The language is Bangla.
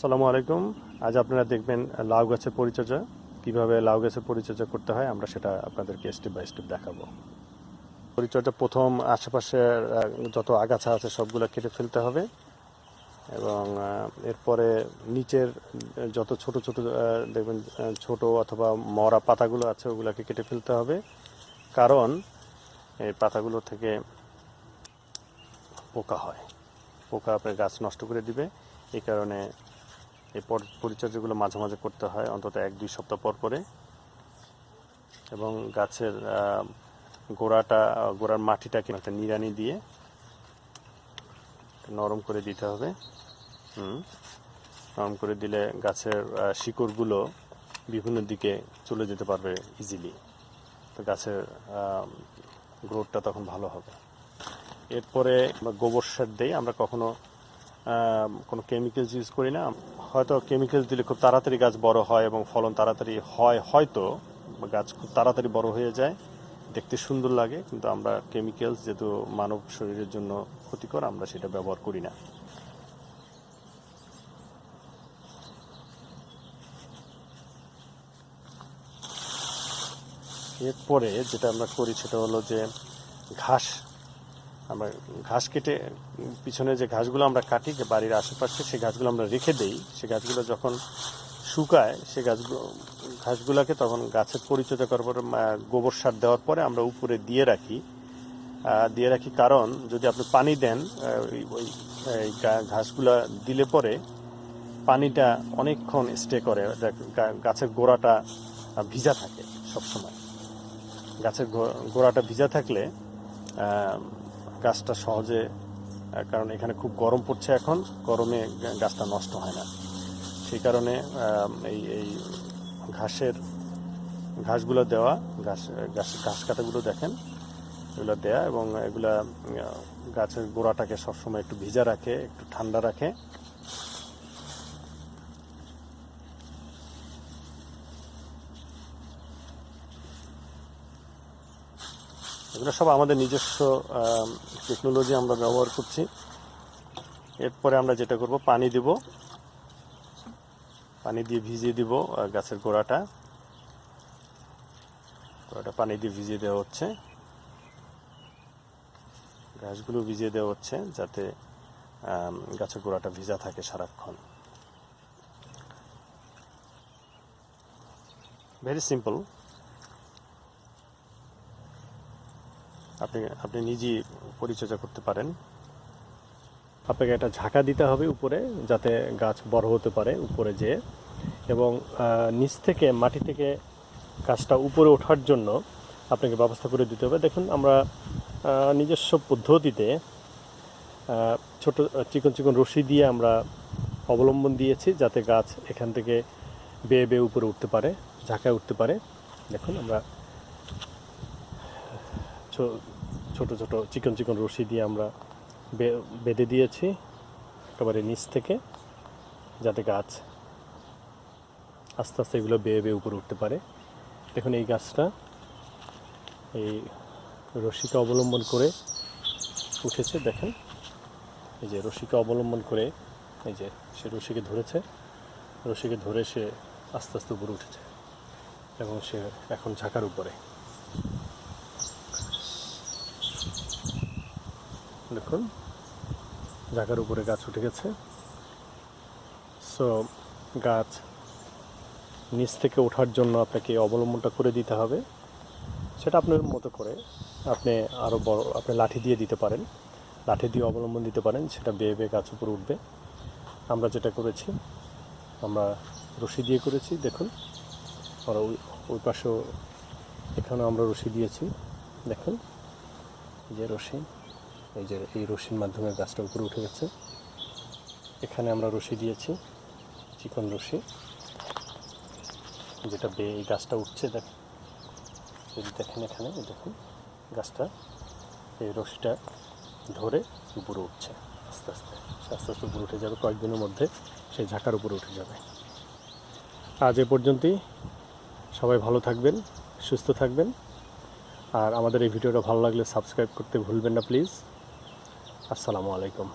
আসসালামু আলাইকুম। আজ আপনারা দেখবেন লাউ গাছের পরিচর্যা। কীভাবে লাউ গাছের পরিচর্যা করতে হয়, আমরা সেটা আপনাদেরকে স্টেপ বাই স্টেপ দেখাবো। পরিচর্যা প্রথম আশেপাশের যত আগাছা আছে, সবগুলো কেটে ফেলতে হবে। এবং এরপরে নিচের যত ছোট ছোট দেখবেন ছোট অথবা মরা পাতাগুলো আছে, ওগুলোকে কেটে ফেলতে হবে। কারণ, এই পাতাগুলো থেকে পোকা হয়। পোকা আপনার গাছ নষ্ট করে দিবে। এই কারণে এই পরিচর্যাগুলো মাঝে মাঝে করতে হয়, অন্তত এক দুই সপ্তাহ পর পরে এবং গাছের গোড়াটা, গোড়ার মাটিটাকে একটা নিড়ানি দিয়ে নরম করে দিতে হবে। হুম। নরম করে দিলে গাছের শিকড়গুলো বিভিন্ন দিকে চলে যেতে পারবে ইজিলি তো গাছের গ্রোথটা তখন ভালো হবে। এরপরে আমরা গোবর সার দিই, আমরা কখনো কোনো কেমিক্যালস ইউজ করি না। হয়তো কেমিক্যালস দিলে খুব তাড়াতাড়ি গাছ বড় হয় এবং ফলন তাড়াতাড়ি হয়, হয়তো গাছ খুব তাড়াতাড়ি বড় হয়ে যায়। দেখতে সুন্দর লাগে, কিন্তু আমরা কেমিক্যালস যেহেতু মানব শরীরের জন্য ক্ষতিকর, আমরা সেটা ব্যবহার করি না। এরপরে যেটা আমরা করি সেটা হলো যে ঘাস আমরা ঘাস কেটে পিছনে যে ঘাসগুলো আমরা কাটি বাড়ির আশেপাশে সেই ঘাসগুলো আমরা রেখে দেই। সে ঘাসগুলো যখন শুকায়, সে গাছগুলো ঘাসগুলোকে তখন গাছের পরিচর্যা করার পরে গোবর সার দেওয়ার পরে আমরা উপরে দিয়ে রাখি। দিয়ে রাখি কারণ, যদি আপনি পানি দেন ওই- ঘাসগুলা দিলে পরে পানিটা অনেকক্ষণ স্টে করে গাছের গোড়াটা ভিজা থাকে সবসময়। গাছের গোড়াটা ভিজা থাকলে গাছটা সহজে কারণ এখানে খুব গরম পড়ছে এখন, গরমে গাছটা নষ্ট হয় না। সেই কারণে এই এই ঘাসের, ঘাসগুলো দেওয়া, ঘাস ঘাস ঘাস কাটাগুলো দেখেন, এগুলো দেয়া এবং এগুলা গাছের গোড়াটাকে সবসময় একটু ভিজা রাখে, একটু ঠান্ডা রাখে। এগুলো সব আমাদের নিজস্ব টেকনোলজি আমরা ব্যবহার করছি। এরপরে আমরা যেটা করব, পানি দিব। পানি দিয়ে ভিজিয়ে দিব গাছের গোড়াটা। গোড়াটা পানি দিয়ে ভিজিয়ে দেওয়া হচ্ছে। ঘাসগুলো ভিজিয়ে দেওয়া হচ্ছে যাতে গাছের গোড়াটা ভিজা থাকে সারাক্ষণ। ভেরি সিম্পল আপনি আপনি নিজেই পরিচর্যা করতে পারেন। আপনাকে একটা ঝাঁকা দিতে হবে উপরে, যাতে গাছ বড় হতে পারে উপরে যেয়ে। এবং নিচ থেকে, মাটি থেকে গাছটা উপরে ওঠার জন্য আপনাকে ব্যবস্থা করে দিতে হবে। দেখুন, আমরা নিজস্ব পদ্ধতিতে ছোট, চিকন চিকন রশি দিয়ে আমরা অবলম্বন দিয়েছি, যাতে গাছ এখান থেকে বেয়ে বেয়ে উপরে উঠতে পারে, ঝাঁকায় উঠতে পারে। দেখুন, আমরা ছোট ছোট চিকন চিকন রশি দিয়ে আমরা বেঁধে দিয়েছি, একেবারে নিচ থেকে, যাতে গাছ আস্তে আস্তে এগুলো বেয়ে বেয়ে উপরে উঠতে পারে। দেখুন এই গাছটা, এই রশিকে অবলম্বন করে উঠেছে, দেখেন। এই যে রশিকে অবলম্বন করে, এই যে সে রশিকে ধরেছে, রশিকে ধরে সে আস্তে আস্তে উপরে উঠেছে এবং সে এখন ঝাঁকার উপরে। দেখুন, জায়গার উপরে গাছ উঠে গেছে। সো গাছ নিচ থেকে ওঠার জন্য আপনাকে অবলম্বনটা করে দিতে হবে। সেটা আপনার মতো করে আপনি আরও বড়, আপনি লাঠি দিয়ে দিতে পারেন। লাঠি দিয়ে অবলম্বন দিতে পারেন, সেটা বেয়ে বেয়ে গাছ উপরে উঠবে। আমরা যেটা করেছি, আমরা রশি দিয়ে করেছি, দেখুন। আমরা ওই ওই পাশেও এখানেও আমরা রশি দিয়েছি, দেখুন। যে রশি। এই যে এই রশির মাধ্যমে গাছটা উপরে উঠে গেছে। এখানে আমরা রশি দিয়েছি, চিকন রশি, যেটা বেয়ে এই গাছটা উঠছে, দেখ। যদি দেখেন এখানে দেখুন, গাছটা এই রশিটা ধরে উপরে উঠছে, আস্তে আস্তে আস্তে আস্তে উপরে উঠে যাবে। কয়েকদিনের মধ্যে সেই ঝাঁকার উপরে উঠে যাবে। আজ এ পর্যন্তই। সবাই ভালো থাকবেন, সুস্থ থাকবেন। আর আমাদের এই ভিডিওটা ভালো লাগলে সাবস্ক্রাইব করতে ভুলবেন না, প্লিজ। আসসালামু আলাইকুম।